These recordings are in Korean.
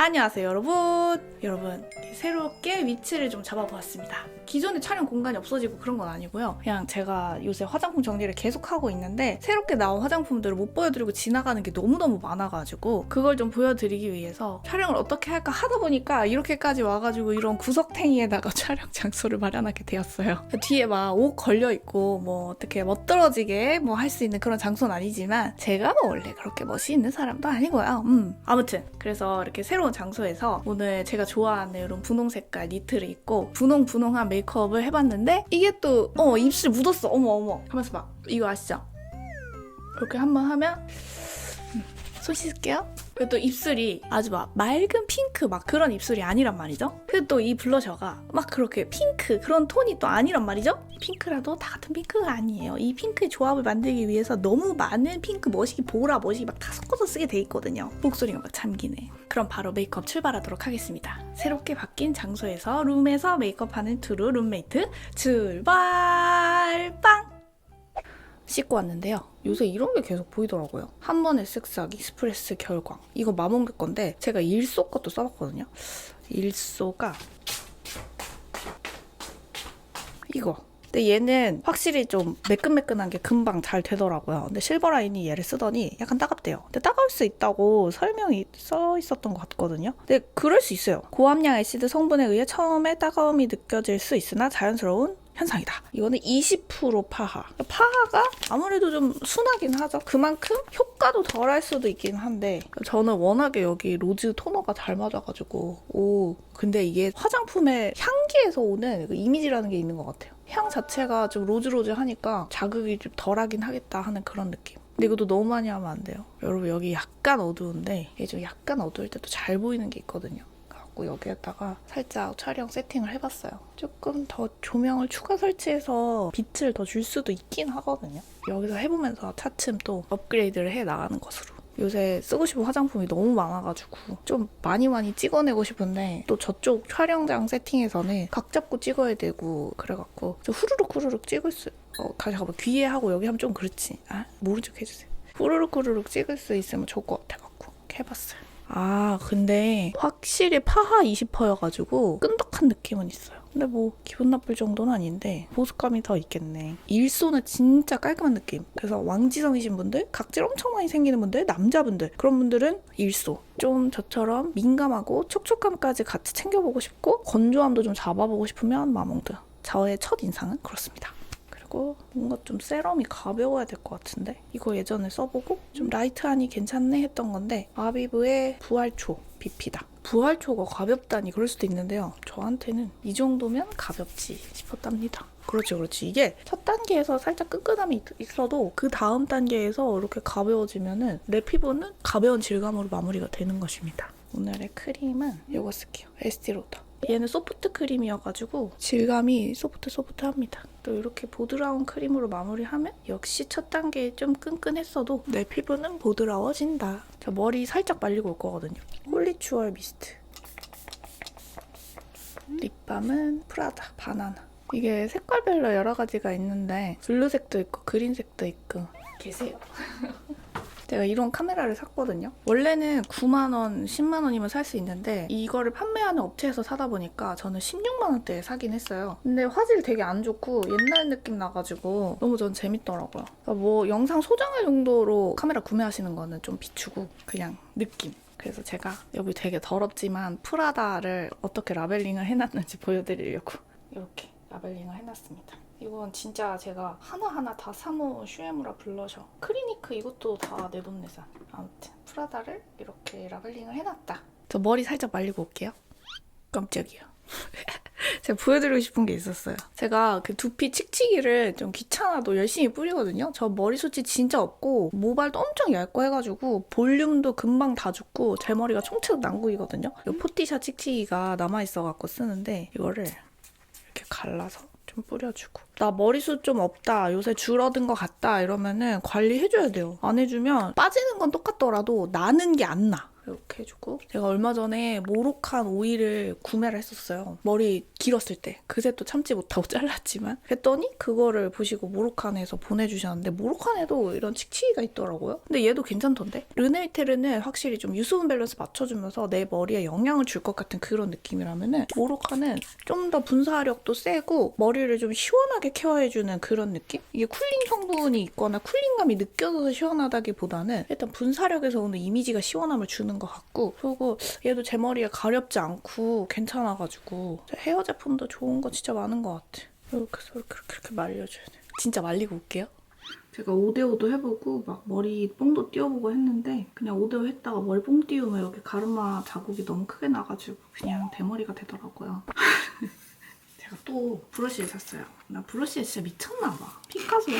안녕하세요 여러분. 여러분 새롭게 위치를 좀 잡아보았습니다. 기존에 촬영 공간이 없어지고 그런 건 아니고요. 그냥 제가 요새 화장품 정리를 계속 하고 있는데 새롭게 나온 화장품들을 못 보여드리고 지나가는 게 너무너무 많아가지고 그걸 좀 보여드리기 위해서 촬영을 어떻게 할까 하다 보니까 이렇게까지 와가지고 이런 구석탱이에다가 촬영 장소를 마련하게 되었어요. 뒤에 막 옷 걸려있고 뭐 어떻게 멋들어지게 뭐 할 수 있는 그런 장소는 아니지만 제가 뭐 원래 그렇게 멋이 있는 사람도 아니고요. 음 아무튼 그래서 이렇게 새로운 장소에서 오늘 제가 좋아하는 이런 분홍 색깔 니트를 입고 분홍 분홍한 메이크업을 해봤는데 이게 또 어 입술 묻었어 어머 어머 하면서 막 이거 아시죠? 이렇게 한번 하면 음, 손 씻을게요. 그리고 또 입술이 아주 막 맑은 핑크 막 그런 입술이 아니란 말이죠. 그리고 또 이 블러셔가 막 그렇게 핑크 그런 톤이 또 아니란 말이죠. 핑크라도 다 같은 핑크가 아니에요. 이 핑크의 조합을 만들기 위해서 너무 많은 핑크 머시기 보라 머시기 막 다 섞어서 쓰게 돼 있거든요. 목소리가 막 잠기네. 그럼 바로 메이크업 출발하도록 하겠습니다. 새롭게 바뀐 장소에서 룸에서 메이크업하는 투루 룸메이트 출발 빵! 씻고 왔는데요. 요새 이런 게 계속 보이더라고요. 한 번에 쓱싹 익스프레스 결광. 이거 마몽드 건데 제가 일소 것도 써봤거든요. 일소가 이거. 근데 얘는 확실히 좀 매끈매끈한 게 금방 잘 되더라고요. 근데 실버 라인이 얘를 쓰더니 약간 따갑대요. 근데 따가울 수 있다고 설명이 써 있었던 것 같거든요. 근데 그럴 수 있어요. 고함량 애시드 성분에 의해 처음에 따가움이 느껴질 수 있으나 자연스러운 현상이다. 이거는 20% 파하. 파하가 아무래도 좀 순하긴 하죠. 그만큼 효과도 덜할 수도 있긴 한데 저는 워낙에 여기 로즈 토너가 잘 맞아가지고 오 근데 이게 화장품의 향기에서 오는 그 이미지라는 게 있는 것 같아요. 향 자체가 좀 로즈로즈하니까 자극이 좀 덜하긴 하겠다 하는 그런 느낌. 근데 이것도 너무 많이 하면 안 돼요. 여러분 여기 약간 어두운데 이게 좀 약간 어두울 때도 잘 보이는 게 있거든요. 갖고 여기에다가 살짝 촬영 세팅을 해봤어요. 조금 더 조명을 추가 설치해서 빛을 더 줄 수도 있긴 하거든요. 여기서 해보면서 차츰 또 업그레이드를 해 나가는 것으로. 요새 쓰고 싶은 화장품이 너무 많아가지고 좀 많이 많이 찍어내고 싶은데 또 저쪽 촬영장 세팅에서는 각 잡고 찍어야 되고 그래갖고 좀 후루룩 후루룩 찍을 수 어, 가- 잠깐만 귀에 하고 여기 하면 좀 그렇지. 아 모른 척 해주세요. 후루룩 후루룩 찍을 수 있으면 좋을 것 같아갖고 해봤어요. 아 근데 확실히 파하 20%여가지고 끈덕한 느낌은 있어요 근데 뭐 기분 나쁠 정도는 아닌데 보습감이 더 있겠네. 일소는 진짜 깔끔한 느낌. 그래서 왕지성이신 분들 각질 엄청 많이 생기는 분들 남자분들 그런 분들은 일소. 좀 저처럼 민감하고 촉촉함까지 같이 챙겨보고 싶고 건조함도 좀 잡아보고 싶으면 마몽드. 저의 첫 인상은 그렇습니다. 뭔가 좀 세럼이 가벼워야 될 것 같은데 이거 예전에 써보고 좀 라이트하니 괜찮네 했던 건데 아비브의 부활초 BP다 부활초가 가볍다니 그럴 수도 있는데요. 저한테는 이 정도면 가볍지 싶었답니다. 그렇지 그렇지 이게 첫 단계에서 살짝 끈끈함이 있- 있어도 그 다음 단계에서 이렇게 가벼워지면은 내 피부는 가벼운 질감으로 마무리가 되는 것입니다. 오늘의 크림은 이거 쓸게요. 에스티로더 얘는 소프트 크림이어가지고 질감이 소프트 소프트합니다. 또 이렇게 보드라운 크림으로 마무리하면 역시 첫 단계에 좀 끈끈했어도 내 피부는 보드라워진다. 저 머리 살짝 말리고 올 거거든요. 홀리추얼 미스트. 립밤은 프라다 바나나. 이게 색깔별로 여러 가지가 있는데 블루색도 있고 그린색도 있고 계세요. 제가 이런 카메라를 샀거든요. 원래는 9만 원, 10만 원이면 살 수 있는데 이거를 판매하는 업체에서 사다 보니까 저는 16만 원대에 사긴 했어요. 근데 화질 되게 안 좋고 옛날 느낌 나가지고 너무 전 재밌더라고요. 그러니까 뭐 영상 소장할 정도로 카메라 구매하시는 거는 좀 비추고 그냥 느낌. 그래서 제가 여기 되게 더럽지만 프라다를 어떻게 라벨링을 해놨는지 보여드리려고 이렇게 라벨링을 해놨습니다. 이건 진짜 제가 하나하나 다 사모은 슈에무라 블러셔. 크리니크 이것도 다 내돈내산. 아무튼 프라다를 이렇게 라벨링을 해놨다. 저 머리 살짝 말리고 올게요. 깜짝이야. 제가 보여드리고 싶은 게 있었어요. 제가 그 두피 칙칙이를 좀 귀찮아도 열심히 뿌리거든요. 저 머리숱이 진짜 없고 모발도 엄청 얇고 해가지고 볼륨도 금방 다 죽고 제 머리가 총책 난국이거든요. 이 포티샤 칙칙이가 남아있어갖고 쓰는데 이거를 이렇게 갈라서 좀 뿌려주고. 나 머리숱 좀 없다 요새 줄어든 것 같다 이러면은 관리해줘야 돼요. 안 해주면 빠지는 건 똑같더라도 나는 게 안 나 이렇게 해주고 제가 얼마 전에 모로칸 오일을 구매를 했었어요. 머리 길었을 때. 그새 또 참지 못하고 잘랐지만 그랬더니 그거를 보시고 모로칸에서 보내주셨는데 모로칸에도 이런 칙칙이가 있더라고요. 근데 얘도 괜찮던데? 르네이테르는 확실히 좀 유수분 밸런스 맞춰주면서 내 머리에 영향을 줄 것 같은 그런 느낌이라면은 모로칸은 좀 더 분사력도 세고 머리를 좀 시원하게 케어해주는 그런 느낌? 이게 쿨링 성분이 있거나 쿨링감이 느껴져서 시원하다기보다는 일단 분사력에서 오는 이미지가 시원함을 주는 것 같고 그리고 얘도 제 머리에 가렵지 않고 괜찮아가지고 헤어 제품도 좋은 거 진짜 많은 것 같아. 이렇게 해서 이렇게 이렇게, 이렇게 말려줘야 돼. 진짜 말리고 올게요. 제가 5대5도 해보고 막 머리 뽕도 띄워보고 했는데 그냥 5대5 했다가 머리 뽕 띄우면 여기 가르마 자국이 너무 크게 나가지고 그냥 대머리가 되더라고요. 제가 또 브러쉬를 샀어요. 나 브러쉬에 진짜 미쳤나봐. 피카소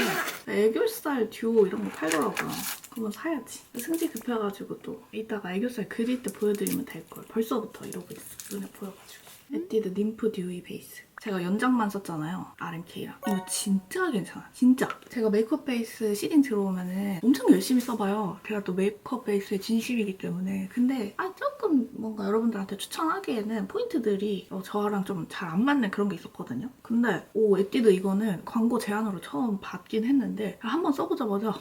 애교살 듀오 이런 거 팔더라고요. 한번 사야지. 승질 급해가지고 또 이따가 애교살 그릴 때 보여드리면 될 걸. 벌써부터 이러고 있어. 눈에 보여가지고. 음? 에뛰드 림프 듀이 베이스. 제가 연장만 썼잖아요. RMK랑. 이거 진짜 괜찮아. 진짜. 제가 메이크업 베이스 시딩 들어오면은 엄청 열심히 써봐요. 제가 또 메이크업 베이스의 진심이기 때문에. 근데 아 조금 뭔가 여러분들한테 추천하기에는 포인트들이 어, 저랑 좀 잘 안 맞는 그런 게 있었거든요. 근데 오 에뛰드 이거는 광고 제안으로 처음 받긴 했는데 한번 써보자마자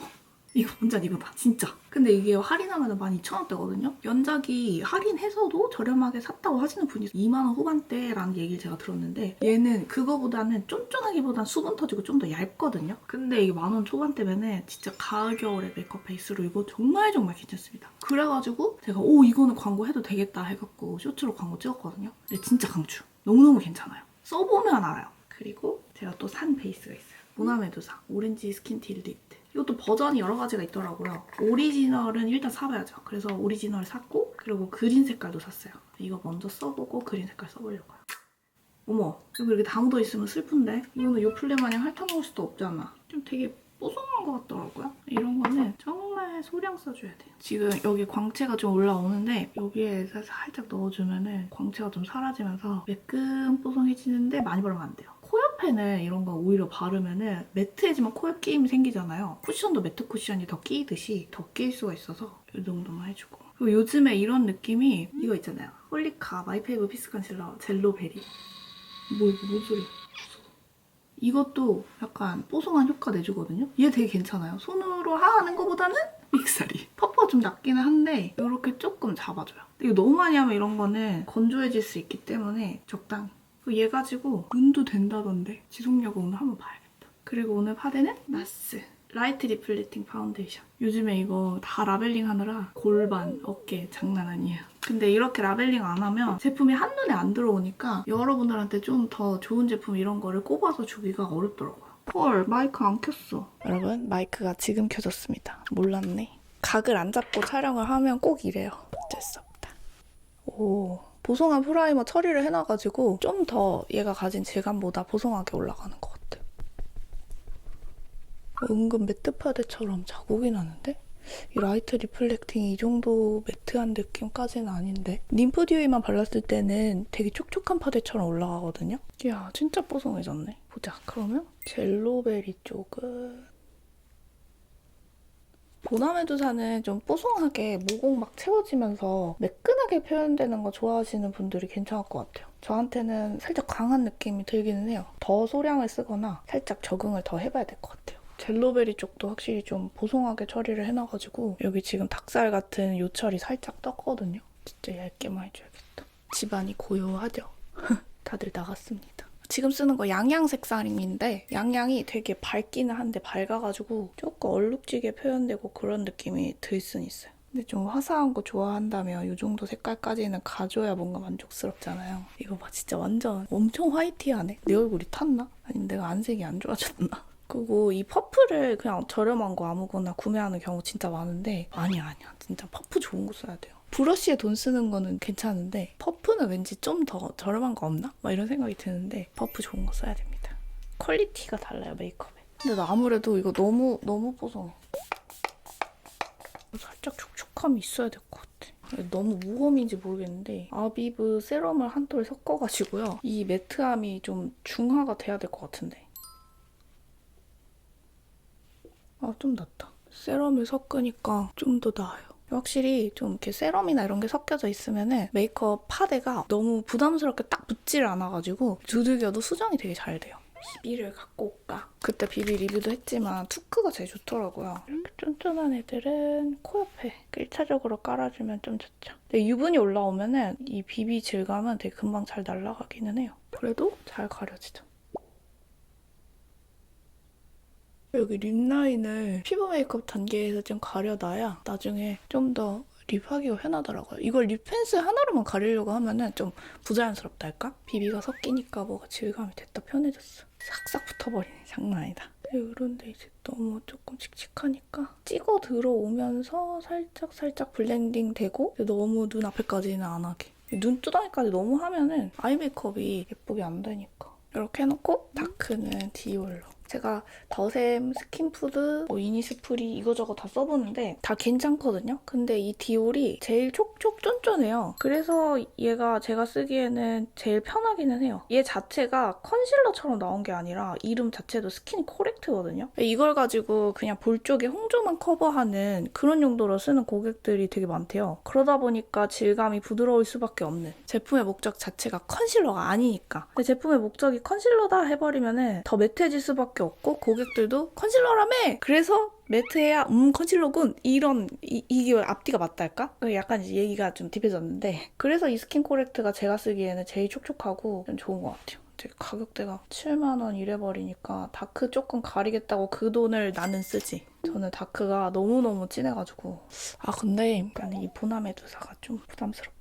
이거 완전 입어봐 진짜. 근데 이게 할인하면 12,000원대거든요? 연작이 할인해서도 저렴하게 샀다고 하시는 분이 2만원 후반대라는 얘기를 제가 들었는데 얘는 그거보다는 쫀쫀하기보단 수분 터지고 좀 더 얇거든요? 근데 이게 만원 초반대면은 진짜 가을 겨울에 메이크업 베이스로 이거 정말 정말 괜찮습니다. 그래가지고 제가 오 이거는 광고 해도 되겠다 해갖고 쇼츠로 광고 찍었거든요? 근데 진짜 강추. 너무너무 괜찮아요. 써보면 알아요. 그리고 제가 또 산 베이스가 있어요. 모나메두사 오렌지 스킨 딜리트 이것도 버전이 여러 가지가 있더라고요. 오리지널은 일단 사봐야죠. 그래서 오리지널 샀고 그리고 그린 색깔도 샀어요. 이거 먼저 써보고 그린 색깔 써보려고요. 어머 여기 이렇게 다 묻어있으면 슬픈데 이거는 요플레 마냥 핥아먹을 수도 없잖아. 좀 되게 뽀송한 것 같더라고요. 이런 거는 정말 소량 써줘야 돼요. 지금 여기 광채가 좀 올라오는데 여기에 살짝 넣어주면은 광채가 좀 사라지면서 매끈 뽀송해지는데 많이 바르면 안 돼요. 코옆에는 이런 거 오히려 바르면은 매트해지면 코옆 끼임이 생기잖아요. 쿠션도 매트 쿠션이 더 끼이듯이 더 끼일 수가 있어서 이 정도만 해주고. 그리고 요즘에 이런 느낌이 이거 있잖아요. 홀리카 마이페이브 피스 컨실러 젤로베리. 뭐 이거 뭔 소리야. 이것도 약간 뽀송한 효과 내주거든요. 얘 되게 괜찮아요. 손으로 하는 것보다는 믹살이. 퍼프가 좀 낮기는 한데 이렇게 조금 잡아줘요. 이거 너무 많이 하면 이런 거는 건조해질 수 있기 때문에 적당히. 얘 가지고 눈도 된다던데 지속력을 오늘 한번 봐야겠다. 그리고 오늘 파데는 나스. 라이트 리플레팅 파운데이션. 요즘에 이거 다 라벨링 하느라 골반, 어깨 장난 아니에요. 근데 이렇게 라벨링 안 하면 제품이 한눈에 안 들어오니까 여러분들한테 좀 더 좋은 제품 이런 거를 꼽아서 주기가 어렵더라고요. 헐, 마이크 안 켰어. 여러분, 마이크가 지금 켜졌습니다. 몰랐네. 각을 안 잡고 촬영을 하면 꼭 이래요. 어쩔 수 없다. 오, 보송한 프라이머 처리를 해놔가지고 좀 더 얘가 가진 질감보다 보송하게 올라가는 것 같아. 은근 매트 파데처럼 자국이 나는데? 이 라이트 리플렉팅이 이 정도 매트한 느낌까지는 아닌데 림프 듀이만 발랐을 때는 되게 촉촉한 파데처럼 올라가거든요? 이야 진짜 뽀송해졌네 보자 그러면 젤로베리 쪽은 보나메두사는 좀 뽀송하게 모공 막 채워지면서 매끈하게 표현되는 거 좋아하시는 분들이 괜찮을 것 같아요. 저한테는 살짝 강한 느낌이 들기는 해요. 더 소량을 쓰거나 살짝 적응을 더 해봐야 될 것 같아요. 젤로베리 쪽도 확실히 좀 보송하게 처리를 해놔가지고 여기 지금 닭살 같은 요철이 살짝 떴거든요. 진짜 얇게만 해줘야겠다. 집안이 고요하죠? 다들 나갔습니다. 지금 쓰는 거 양양 색상인데 양양이 되게 밝기는 한데 밝아가지고 조금 얼룩지게 표현되고 그런 느낌이 들 순 있어요. 근데 좀 화사한 거 좋아한다면 이 정도 색깔까지는 가져야 뭔가 만족스럽잖아요. 이거 봐 진짜 완전 엄청 화이티하네. 내 얼굴이 탔나? 아니면 내가 안색이 안 좋아졌나? 그리고 이 퍼프를 그냥 저렴한 거 아무거나 구매하는 경우 진짜 많은데 아니야 아니야 진짜 퍼프 좋은 거 써야 돼요. 브러쉬에 돈 쓰는 거는 괜찮은데 퍼프는 왠지 좀 더 저렴한 거 없나? 막 이런 생각이 드는데 퍼프 좋은 거 써야 됩니다. 퀄리티가 달라요 메이크업에. 근데 나 아무래도 이거 너무 너무 뽀송해. 살짝 촉촉함이 있어야 될 것 같아. 너무 무험인지 모르겠는데 아비브 세럼을 한 톨 섞어가지고요. 이 매트함이 좀 중화가 돼야 될 것 같은데. 아, 좀 낫다. 세럼을 섞으니까 좀 더 나아요. 확실히 좀 이렇게 세럼이나 이런 게 섞여져 있으면은 메이크업 파데가 너무 부담스럽게 딱 붙질 않아가지고 두들겨도 수정이 되게 잘 돼요. 비비를 갖고 올까? 그때 비비 리뷰도 했지만 투크가 제일 좋더라고요. 이렇게 쫀쫀한 애들은 코 옆에 1차적으로 깔아주면 좀 좋죠. 근데 유분이 올라오면은 이 비비 질감은 되게 금방 잘 날아가기는 해요. 그래도 잘 가려지죠. 여기 립 라인을 피부 메이크업 단계에서 좀 가려놔야 나중에 좀 더 립하기가 편하더라고요. 이걸 립 펜슬 하나로만 가리려고 하면은 좀 부자연스럽다 할까? 비비가 섞이니까 뭐가 질감이 됐다 편해졌어. 싹싹 붙어버리네. 장난 아니다. 이런데 이제 너무 조금 칙칙하니까 찍어 들어오면서 살짝 살짝 블렌딩 되고 너무 눈 앞에까지는 안 하게. 눈두덩이까지 너무 하면은 아이 메이크업이 예쁘게 안 되니까. 이렇게 해놓고 다크는 디올로. 제가 더샘, 스킨푸드, 뭐 이니스프리 이거저거 다 써보는데 다 괜찮거든요. 근데 이 디올이 제일 촉촉 쫀쫀해요. 그래서 얘가 제가 쓰기에는 제일 편하기는 해요. 얘 자체가 컨실러처럼 나온 게 아니라 이름 자체도 스킨 코렉트거든요. 이걸 가지고 그냥 볼 쪽에 홍조만 커버하는 그런 용도로 쓰는 고객들이 되게 많대요. 그러다 보니까 질감이 부드러울 수밖에 없는 제품의 목적 자체가 컨실러가 아니니까. 근데 제품의 목적이 컨실러다 해버리면은 더 매트해질 수밖에 없고 고객들도 컨실러라며! 그래서 매트해야 음 컨실러군 이런 이, 이게 앞뒤가 맞달까? 약간 이제 얘기가 좀 딥해졌는데 그래서 이 스킨 코렉트가 제가 쓰기에는 제일 촉촉하고 좀 좋은 것 같아요. 가격대가 7만 원 이래버리니까 다크 조금 가리겠다고 그 돈을 나는 쓰지. 저는 다크가 너무너무 진해가지고 아 근데 나는 이 보나메 두사가 좀 부담스럽다.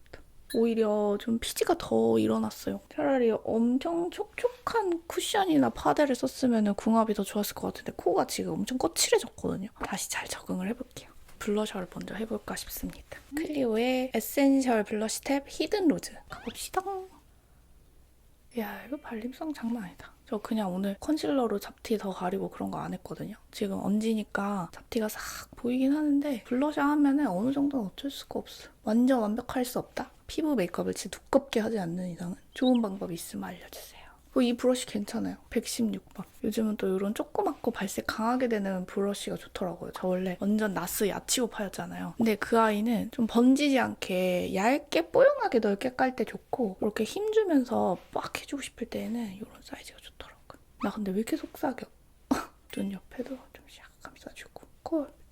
오히려 좀 피지가 더 일어났어요. 차라리 엄청 촉촉한 쿠션이나 파데를 썼으면 궁합이 더 좋았을 것 같은데 코가 지금 엄청 거칠해졌거든요. 다시 잘 적응을 해볼게요. 블러셔를 먼저 해볼까 싶습니다. 클리오의 에센셜 블러쉬 탭 히든 로즈 가봅시다. 야 이거 발림성 장난 아니다. 저 그냥 오늘 컨실러로 잡티 더 가리고 그런 거 안 했거든요. 지금 얹으니까 잡티가 싹 보이긴 하는데 블러셔 하면은 어느 정도는 어쩔 수가 없어. 완전 완벽할 수 없다. 피부 메이크업을 진짜 두껍게 하지 않는 이상은 좋은 방법이 있으면 알려주세요. 어, 이 브러쉬 괜찮아요. 116번. 요즘은 또 이런 조그맣고 발색 강하게 되는 브러쉬가 좋더라고요. 저 원래 완전 나스 야치오파였잖아요. 근데 그 아이는 좀 번지지 않게 얇게 뽀용하게 넓게 깔 때 좋고 이렇게 힘주면서 빡 해주고 싶을 때는 이런 사이즈가 좋더라고요. 나 근데 왜 이렇게 속삭여? 눈 옆에도 좀샥 감싸주고 코 밑에도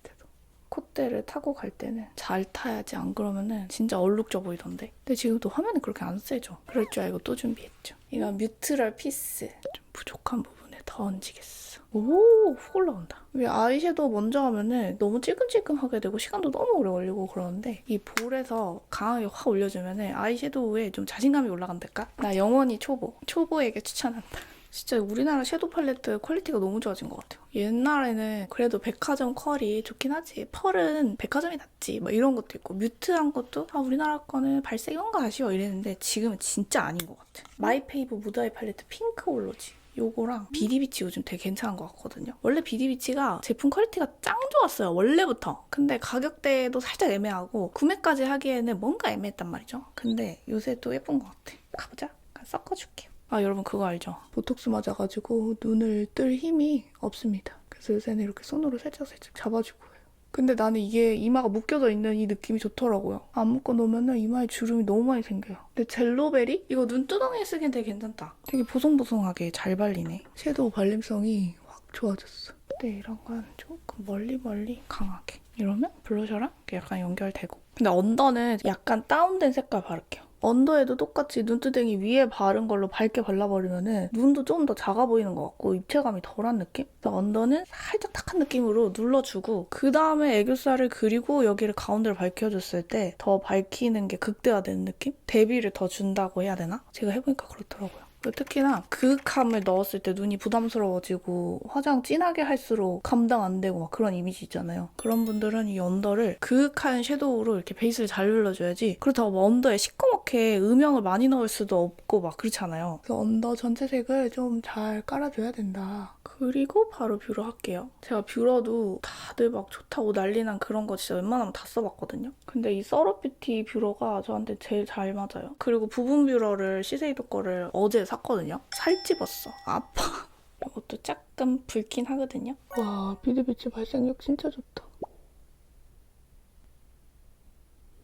콧대를 타고 갈 때는 잘 타야지. 안 그러면은 진짜 얼룩져 보이던데. 근데 지금 또 화면은 그렇게 안 세죠. 그럴 줄 알고 또 준비했죠. 이건 뮤트럴 피스. 좀 부족한 부분에 더 얹이겠어. 오 훅 올라온다. 왜 아이섀도우 먼저 하면은 너무 찔끔찔끔하게 되고 시간도 너무 오래 걸리고 그러는데 이 볼에서 강하게 확 올려주면은 아이섀도우에 좀 자신감이 올라간달까? 나 영원히 초보. 초보에게 추천한다 진짜 우리나라 섀도우 팔레트 퀄리티가 너무 좋아진 것 같아요. 옛날에는 그래도 백화점 컬이 좋긴 하지. 펄은 백화점이 낫지. 뭐 이런 것도 있고 뮤트한 것도 아 우리나라 거는 발색이 뭔가 아쉬워 이랬는데 지금은 진짜 아닌 것 같아. 마이페이브 무드아이 팔레트 핑크 올로지. 요거랑 비디비치 요즘 되게 괜찮은 것 같거든요. 원래 비디비치가 제품 퀄리티가 짱 좋았어요. 원래부터. 근데 가격대도 살짝 애매하고 구매까지 하기에는 뭔가 애매했단 말이죠. 근데 요새 또 예쁜 것 같아. 가보자. 섞어줄게요. 아 여러분 그거 알죠? 보톡스 맞아가지고 눈을 뜰 힘이 없습니다. 그래서 요새는 이렇게 손으로 살짝 살짝 잡아주고 해요. 근데 나는 이게 이마가 묶여져 있는 이 느낌이 좋더라고요. 안 묶어 놓으면 이마에 주름이 너무 많이 생겨요. 근데 젤로베리? 이거 눈두덩이에 쓰기엔 되게 괜찮다. 되게 보송보송하게 잘 발리네. 섀도우 발림성이 확 좋아졌어. 근데 이런 건 조금 멀리 멀리 강하게. 이러면 블러셔랑 약간 연결되고. 근데 언더는 약간 다운된 색깔 바를게요. 언더에도 똑같이 눈두덩이 위에 바른 걸로 밝게 발라버리면은 눈도 좀 더 작아 보이는 것 같고 입체감이 덜한 느낌? 언더는 살짝 탁한 느낌으로 눌러주고 그 다음에 애교살을 그리고 여기를 가운데를 밝혀줬을 때 더 밝히는 게 극대화되는 느낌? 대비를 더 준다고 해야 되나? 제가 해보니까 그렇더라고요. 특히나 그윽함을 넣었을 때 눈이 부담스러워지고 화장 진하게 할수록 감당 안 되고 막 그런 이미지 있잖아요. 그런 분들은 이 언더를 그윽한 섀도우로 이렇게 베이스를 잘 눌러줘야지 그렇다고 뭐 언더에 시커멓게 음영을 많이 넣을 수도 없고 막 그렇잖아요. 그래서 언더 전체 색을 좀 잘 깔아줘야 된다. 그리고 바로 뷰러 할게요. 제가 뷰러도 다들 막 좋다고 난리난 그런 거 진짜 웬만하면 다 써봤거든요. 근데 이 서로뷰티 뷰러가 저한테 제일 잘 맞아요. 그리고 부분 뷰러를 시세이도 거를 어제 샀거든요. 살찝었어. 아파. 이것도 조금 붉긴 하거든요. 와, 비드비치 발색력 진짜 좋다.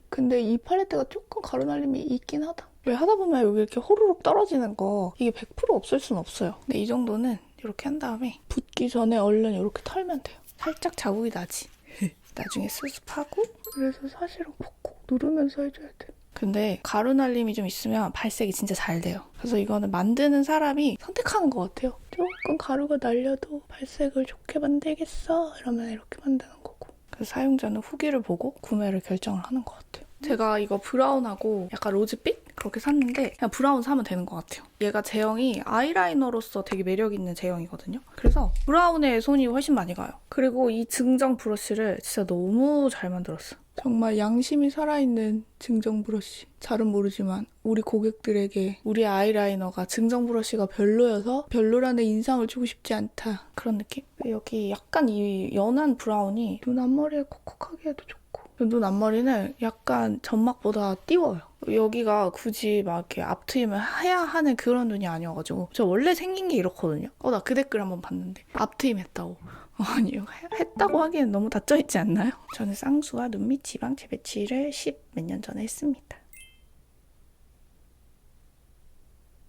근데 이 팔레트가 조금 가루날림이 있긴 하다. 왜 하다 보면 여기 이렇게 호로록 떨어지는 거 이게 100% 없을 순 없어요. 근데 이 정도는 이렇게 한 다음에 붓기 전에 얼른 이렇게 털면 돼요. 살짝 자국이 나지. 나중에 수습하고 그래서 사실은 콕콕 누르면서 해줘야 돼. 근데 가루 날림이 좀 있으면 발색이 진짜 잘 돼요. 그래서 이거는 만드는 사람이 선택하는 것 같아요. 조금 가루가 날려도 발색을 좋게 만들겠어 이러면 이렇게 만드는 거고. 그래서 사용자는 후기를 보고 구매를 결정을 하는 것 같아요. 제가 이거 브라운하고 약간 로즈빛 그렇게 샀는데 그냥 브라운 사면 되는 것 같아요. 얘가 제형이 아이라이너로서 되게 매력 있는 제형이거든요. 그래서 브라운에 손이 훨씬 많이 가요. 그리고 이 증정 브러쉬를 진짜 너무 잘 만들었어. 정말 양심이 살아있는 증정 브러쉬. 잘은 모르지만 우리 고객들에게 우리 아이라이너가 증정 브러쉬가 별로여서 별로라는 인상을 주고 싶지 않다. 그런 느낌? 여기 약간 이 연한 브라운이 눈 앞머리에 콕콕하게 해도 좋고 눈 앞머리는 약간 점막보다 띄워요. 여기가 굳이 막 이렇게 앞트임을 해야 하는 그런 눈이 아니어가지고 저 원래 생긴 게 이렇거든요. 어 나 그 댓글 한번 봤는데 앞트임 했다고. 아니요 했다고 하기엔 너무 닫혀 있지 않나요? 저는 쌍수와 눈 밑 지방 재배치를 10몇 년 전에 했습니다.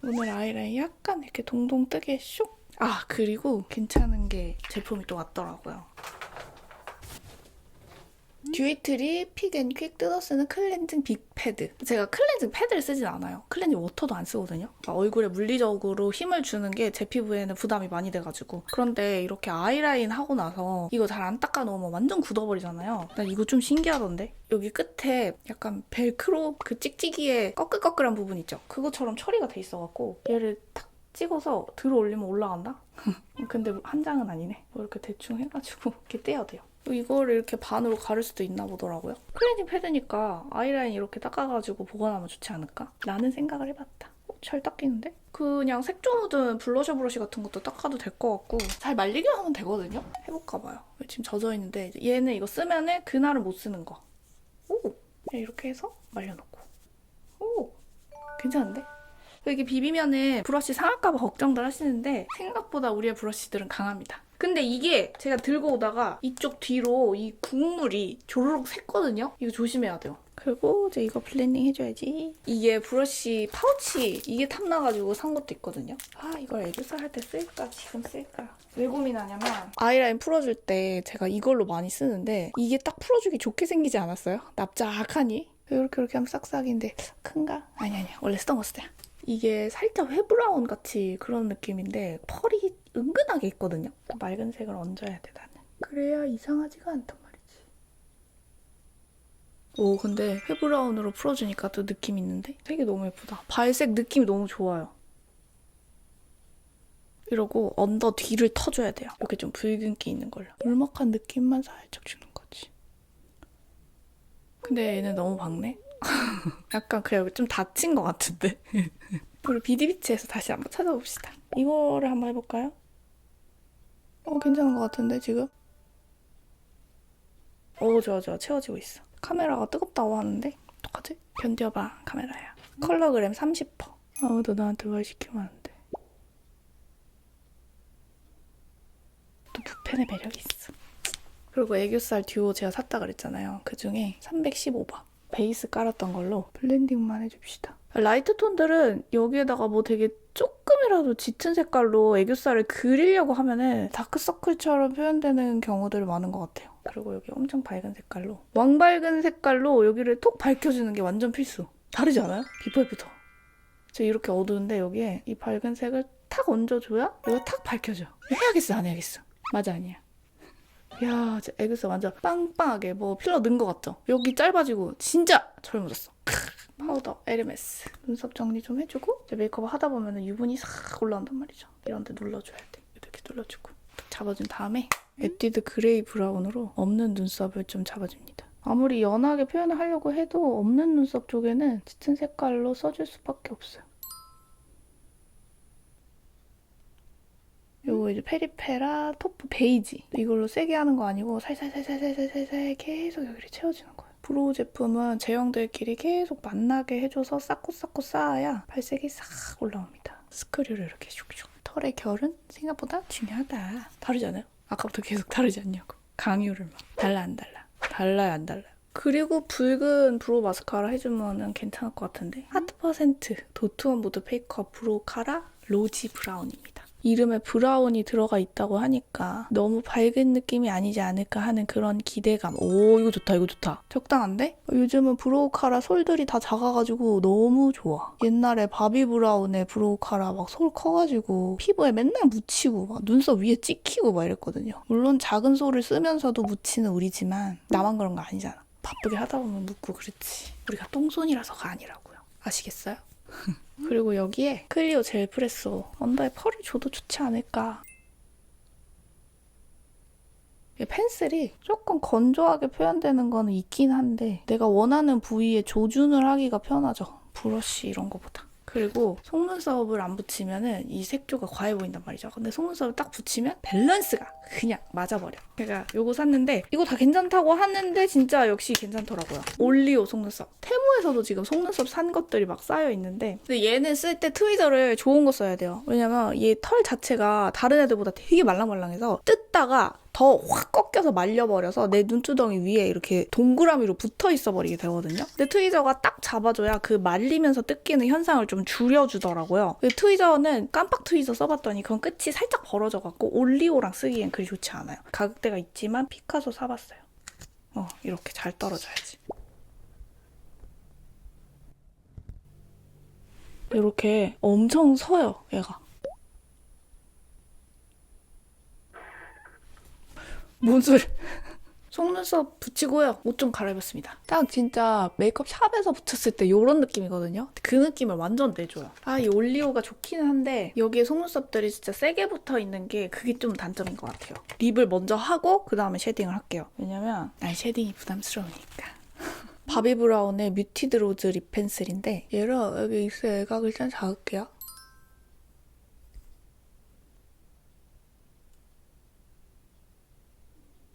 오늘 아이라인 약간 이렇게 동동 뜨게 쇽. 아 그리고 괜찮은 게 제품이 또 왔더라고요. 듀이트리 픽앤퀵 뜯어 쓰는 클렌징 빅패드. 제가 클렌징 패드를 쓰진 않아요. 클렌징 워터도 안 쓰거든요. 그러니까 얼굴에 물리적으로 힘을 주는 게 제 피부에는 부담이 많이 돼가지고. 그런데 이렇게 아이라인 하고 나서 이거 잘 안 닦아 놓으면 완전 굳어버리잖아요. 난 이거 좀 신기하던데? 여기 끝에 약간 벨크로 그 찍찍이의 꺼끌꺼끌한 부분 있죠? 그거처럼 처리가 돼 있어갖고 얘를 탁 찍어서 들어 올리면 올라간다? 근데 한 장은 아니네. 뭐 이렇게 대충 해가지고 이렇게 떼야 돼요. 이거를 이렇게 반으로 가를 수도 있나 보더라고요. 클렌징 패드니까 아이라인 이렇게 닦아가지고 보관하면 좋지 않을까? 라는 생각을 해봤다. 어, 잘 닦이는데? 그냥 색조 묻은 블러셔 브러쉬 같은 것도 닦아도 될 것 같고 잘 말리기만 하면 되거든요? 해볼까 봐요. 지금 젖어있는데 얘는 이거 쓰면은 그날은 못 쓰는 거. 오! 이렇게 해서 말려놓고. 오! 괜찮은데? 이게 비비면은 브러쉬 상할까봐 걱정들 하시는데 생각보다 우리의 브러쉬들은 강합니다. 근데 이게 제가 들고 오다가 이쪽 뒤로 이 국물이 조르륵 샜거든요? 이거 조심해야 돼요. 그리고 이제 이거 블렌딩 해줘야지. 이게 브러쉬 파우치 이게 탐나가지고 산 것도 있거든요. 아 이걸 애교살 할 때 쓸까 지금 쓸까 왜 고민하냐면 아이라인 풀어줄 때 제가 이걸로 많이 쓰는데 이게 딱 풀어주기 좋게 생기지 않았어요? 납작하니? 이렇게 이렇게 하면 싹싹인데 큰가? 아니 아니 원래 쓰던 거 쓰야. 이게 살짝 회브라운 같이 그런 느낌인데 펄이 은근하게 있거든요. 맑은 색을 얹어야 돼 나는. 그래야 이상하지가 않단 말이지. 오 근데 회브라운으로 풀어주니까 또 느낌 있는데? 색이 너무 예쁘다. 발색 느낌이 너무 좋아요. 이러고 언더 뒤를 터줘야 돼요. 이렇게 좀 붉은기 있는 걸로. 울먹한 느낌만 살짝 주는 거지. 근데 얘는 너무 밝네? 약간 그냥 좀 다친 것 같은데. 우리 비디비치에서 다시 한번 찾아봅시다. 이거를 한번 해볼까요? 어, 괜찮은 것 같은데, 지금? 오, 좋아, 좋아. 채워지고 있어. 카메라가 뜨겁다고 하는데? 어떡하지? 견뎌봐, 카메라야. 컬러그램 30%. 아무도 나한테 말 시키면 안 돼. 또 붓펜의 매력이 있어. 그리고 애교살 듀오 제가 샀다 그랬잖아요. 그 중에 315번. 베이스 깔았던 걸로 블렌딩만 해줍시다. 라이트 톤들은 여기에다가 뭐 되게 조금이라도 짙은 색깔로 애교살을 그리려고 하면은 다크서클처럼 표현되는 경우들이 많은 것 같아요. 그리고 여기 엄청 밝은 색깔로 왕밝은 색깔로 여기를 톡 밝혀주는 게 완전 필수. 다르지 않아요? 비포 애프터. 저 이렇게 어두운데 여기에 이 밝은 색을 탁 얹어줘야 이거 탁 밝혀져. 해야겠어 안 해야겠어? 맞아 아니야. 야, 진짜 애교살 완전 빵빵하게 뭐 필러 넣은 것 같죠? 여기 짧아지고 진짜 젊어졌어. 크, 파우더 에르메스 눈썹 정리 좀 해주고 이제 메이크업 하다 보면 유분이 싹 올라온단 말이죠. 이런 데 눌러줘야 돼. 이렇게 눌러주고 딱 잡아준 다음에 에뛰드 그레이 브라운으로 없는 눈썹을 좀 잡아줍니다. 아무리 연하게 표현을 하려고 해도 없는 눈썹 쪽에는 짙은 색깔로 써줄 수밖에 없어요. 요거 이제 페리페라 토프 베이지 이걸로 세게 하는 거 아니고 살살살살살살살 계속 여기를 채워주는 거예요. 브로우 제품은 제형들끼리 계속 만나게 해줘서 쌓고 쌓고 쌓아야 발색이 싹 올라옵니다. 스크류를 이렇게 슉슉. 털의 결은 생각보다 중요하다. 다르지 않아요? 아까부터 계속 다르지 않냐고. 강요를 막. 달라 안 달라. 달라요 안 달라요. 그리고 붉은 브로우 마스카라 해주면 괜찮을 것 같은데 하트 퍼센트 도트원 모드 페이커 브로우 카라 로지 브라운입니다. 이름에 브라운이 들어가 있다고 하니까 너무 밝은 느낌이 아니지 않을까 하는 그런 기대감. 오 이거 좋다 이거 좋다. 적당한데? 요즘은 브로우 카라 솔들이 다 작아가지고 너무 좋아. 옛날에 바비 브라운의 브로우 카라 막 솔 커가지고 피부에 맨날 묻히고 막 눈썹 위에 찍히고 막 이랬거든요. 물론 작은 솔을 쓰면서도 묻히는 우리지만 나만 그런 거 아니잖아. 바쁘게 하다 보면 묻고 그렇지. 우리가 똥손이라서가 아니라고요. 아시겠어요? 그리고 여기에 클리오 젤 프레소 언더에 펄을 줘도 좋지 않을까. 이 펜슬이 조금 건조하게 표현되는 거는 있긴 한데 내가 원하는 부위에 조준을 하기가 편하죠. 브러쉬 이런 거보다. 그리고 속눈썹을 안 붙이면은 이 색조가 과해 보인단 말이죠. 근데 속눈썹을 딱 붙이면 밸런스가 그냥 맞아버려. 제가 요거 샀는데 이거 다 괜찮다고 하는데 진짜 역시 괜찮더라고요. 올리오 속눈썹. 테무에서도 지금 속눈썹 산 것들이 막 쌓여 있는데 근데 얘는 쓸 때 트위저를 좋은 거 써야 돼요. 왜냐면 얘 털 자체가 다른 애들보다 되게 말랑말랑해서 뜯다가 더 확 꺾여서 말려버려서 내 눈두덩이 위에 이렇게 동그라미로 붙어 있어 버리게 되거든요. 근데 트위저가 딱 잡아줘야 그 말리면서 뜯기는 현상을 좀 줄여주더라고요. 그 트위저는 깜빡 트위저 써봤더니 그건 끝이 살짝 벌어져 갖고 올리오랑 쓰기엔 그리 좋지 않아요. 가격대가 있지만 피카소 사봤어요. 어 이렇게 잘 떨어져야지. 이렇게 엄청 서요 얘가. 뭔 소리? 속눈썹 붙이고요. 옷 좀 갈아입었습니다. 딱 진짜 메이크업 샵에서 붙였을 때 이런 느낌이거든요. 그 느낌을 완전 내줘요. 아, 이 올리오가 좋기는 한데 여기에 속눈썹들이 진짜 세게 붙어 있는 게 그게 좀 단점인 것 같아요. 립을 먼저 하고 그 다음에 쉐딩을 할게요. 왜냐면 난 쉐딩이 부담스러우니까. 바비 브라운의 뮤티드 로즈 립 펜슬인데 얘를 여기 있어 애각을 일단 잡을게요.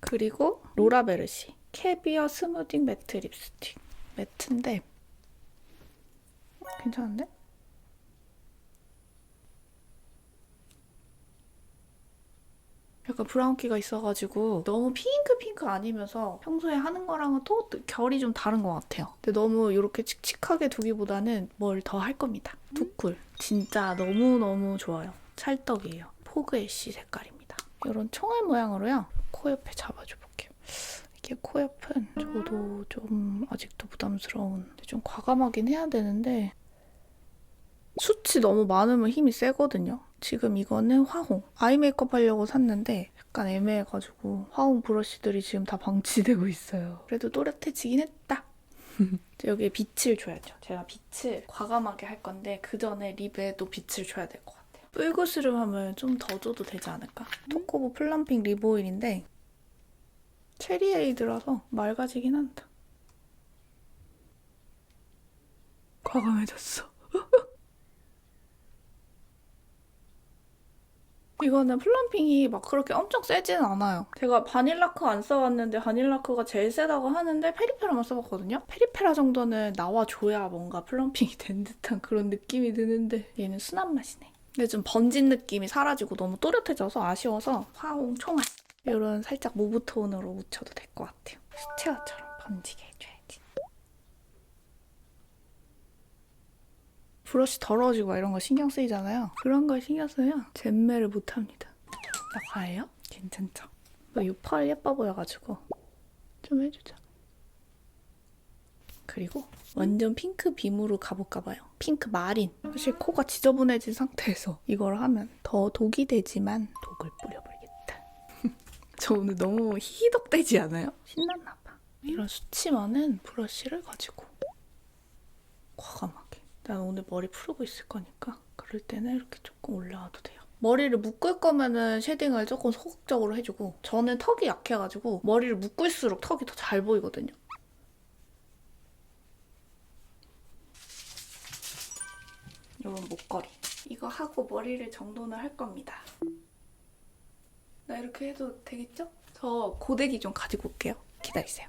그리고 로라베르시 캐비어 스무딩 매트 립스틱 매트인데 괜찮은데? 약간 브라운기가 있어가지고 너무 핑크 핑크 아니면서 평소에 하는 거랑은 또 결이 좀 다른 것 같아요. 근데 너무 이렇게 칙칙하게 두기보다는 뭘 더 할 겁니다. 투쿨 진짜 너무너무 좋아요. 찰떡이에요. 포그 애쉬 색깔입니다. 이런 총알 모양으로요. 코 옆에 잡아줘 볼게요. 이게 코 옆은 저도 좀 아직도 부담스러운 좀 과감하긴 해야 되는데 숱이 너무 많으면 힘이 세거든요. 지금 이거는 화홍. 아이 메이크업 하려고 샀는데 약간 애매해가지고 화홍 브러쉬들이 지금 다 방치되고 있어요. 그래도 또렷해지긴 했다. 여기에 빛을 줘야죠. 제가 빛을 과감하게 할 건데 그 전에 립에도 빛을 줘야 될 것 같아요. 뿔구스름하면 좀더 줘도 되지 않을까? 토코보 플럼핑 립 오일인데 체리 에이드라서 맑아지긴 한다. 과감해졌어. 이거는 플럼핑이 막 그렇게 엄청 세지는 않아요. 제가 바닐라크 안 써봤는데 바닐라크가 제일 세다고 하는데 페리페라만 써봤거든요. 페리페라 정도는 나와줘야 뭔가 플럼핑이 된 듯한 그런 느낌이 드는데 얘는 순한 맛이네. 근데 좀 번진 느낌이 사라지고 너무 또렷해져서 아쉬워서 화홍 총알 이런 살짝 모브 톤으로 묻혀도 될 것 같아요. 수채화처럼 번지게 해줘야지. 브러쉬 더러워지고 막 이런 거 신경 쓰이잖아요. 그런 걸 신경 쓰면 잼매를 못합니다. 나 과해요? 괜찮죠? 이펄 예뻐 보여가지고 좀 해주자. 그리고 완전 핑크 빔으로 가볼까 봐요. 핑크 마린. 사실 코가 지저분해진 상태에서 이걸 하면 더 독이 되지만 독을 뿌려버리겠다. 저 오늘 너무 희덕대지 않아요? 신났나 봐. 이런 수치 많은 브러쉬를 가지고 과감하게. 난 오늘 머리 풀고 있을 거니까 그럴 때는 이렇게 조금 올라와도 돼요. 머리를 묶을 거면은 쉐딩을 조금 소극적으로 해주고 저는 턱이 약해가지고 머리를 묶을수록 턱이 더 잘 보이거든요. 이런 목걸이. 이거 하고 머리를 정돈을 할 겁니다. 나 이렇게 해도 되겠죠? 저 고데기 좀 가지고 올게요. 기다리세요.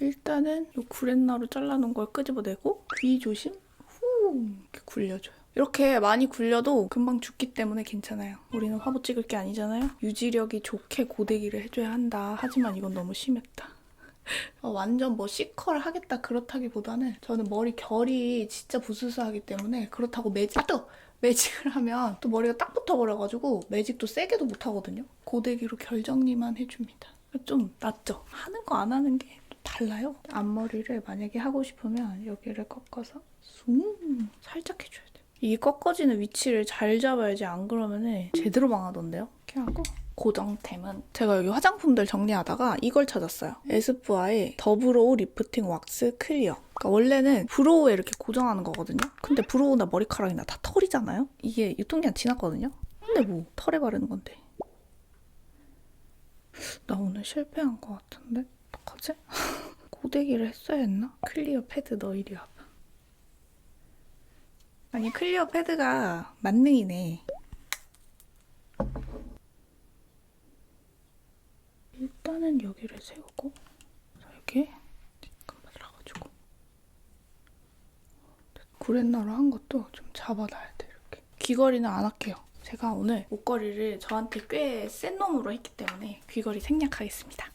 일단은 이 구렛나루 잘라놓은 걸 끄집어내고 귀 조심 후 이렇게 굴려줘요. 이렇게 많이 굴려도 금방 죽기 때문에 괜찮아요. 우리는 화보 찍을 게 아니잖아요. 유지력이 좋게 고데기를 해줘야 한다. 하지만 이건 너무 심했다. 어, 완전 뭐 C컬 하겠다 그렇다기보다는 저는 머리 결이 진짜 부스스하기 때문에 그렇다고 매직 아 또! 매직을 하면 또 머리가 딱 붙어버려가지고 매직도 세게도 못하거든요. 고데기로 결 정리만 해줍니다. 좀 낫죠? 하는 거 안 하는 게또 달라요. 앞머리를 만약에 하고 싶으면 여기를 꺾어서 숭 살짝 해줘야 돼요. 이 꺾어지는 위치를 잘 잡아야지 안 그러면은 제대로 망하던데요. 이렇게 하고 고정템은 제가 여기 화장품들 정리하다가 이걸 찾았어요. 에스쁘아의 더브로우 리프팅 왁스 클리어. 그러니까 원래는 브로우에 이렇게 고정하는 거거든요. 근데 브로우나 머리카락이나 다 털이잖아요. 이게 유통기한 지났거든요. 근데 뭐 털에 바르는 건데. 나 오늘 실패한 것 같은데? 어떡하지? 고데기를 했어야 했나? 클리어 패드 너 이리 와봐. 아니 클리어 패드가 만능이네. 일단은 여기를 세우고 자, 여기 잠깐 발라가지고 구렛나루 한 것도 좀 잡아놔야 돼 이렇게. 귀걸이는 안 할게요. 제가 오늘 목걸이를 저한테 꽤 센 놈으로 했기 때문에 귀걸이 생략하겠습니다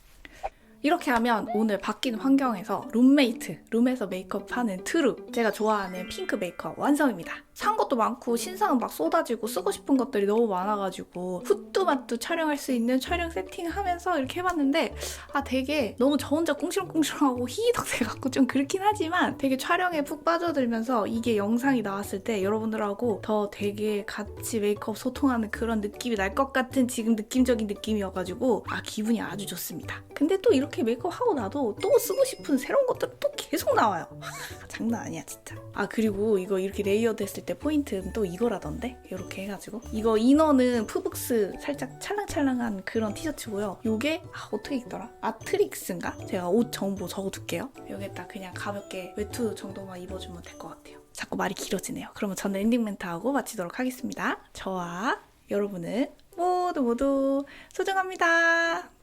이렇게 하면 오늘 바뀐 환경에서 룸메이트, 룸에서 메이크업하는 트루 제가 좋아하는 핑크 메이크업 완성입니다. 산 것도 많고 신상은 막 쏟아지고 쓰고 싶은 것들이 너무 많아가지고 후뚜마뚜 촬영할 수 있는 촬영 세팅하면서 이렇게 해봤는데 아 되게 너무 저 혼자 꽁시렁꽁시렁하고 희덕돼갖고 좀 그렇긴 하지만 되게 촬영에 푹 빠져들면서 이게 영상이 나왔을 때 여러분들하고 더 되게 같이 메이크업 소통하는 그런 느낌이 날 것 같은 지금 느낌적인 느낌이어가지고 아 기분이 아주 좋습니다. 근데 또 이렇게 메이크업 하고 나도 또 쓰고 싶은 새로운 것들 또 계속 나와요. 하, 장난 아니야 진짜. 아 그리고 이거 이렇게 레이어드 했을 때 포인트는 또 이거라던데 이렇게 해가지고 이거 이너는 푸북스 살짝 찰랑찰랑한 그런 티셔츠고요. 요게 아, 어떻게 읽더라? 아트릭스인가? 제가 옷 정보 적어둘게요. 여기다 그냥 가볍게 외투 정도만 입어주면 될 것 같아요. 자꾸 말이 길어지네요. 그러면 저는 엔딩 멘트하고 마치도록 하겠습니다. 저와 여러분은 모두 모두 소중합니다.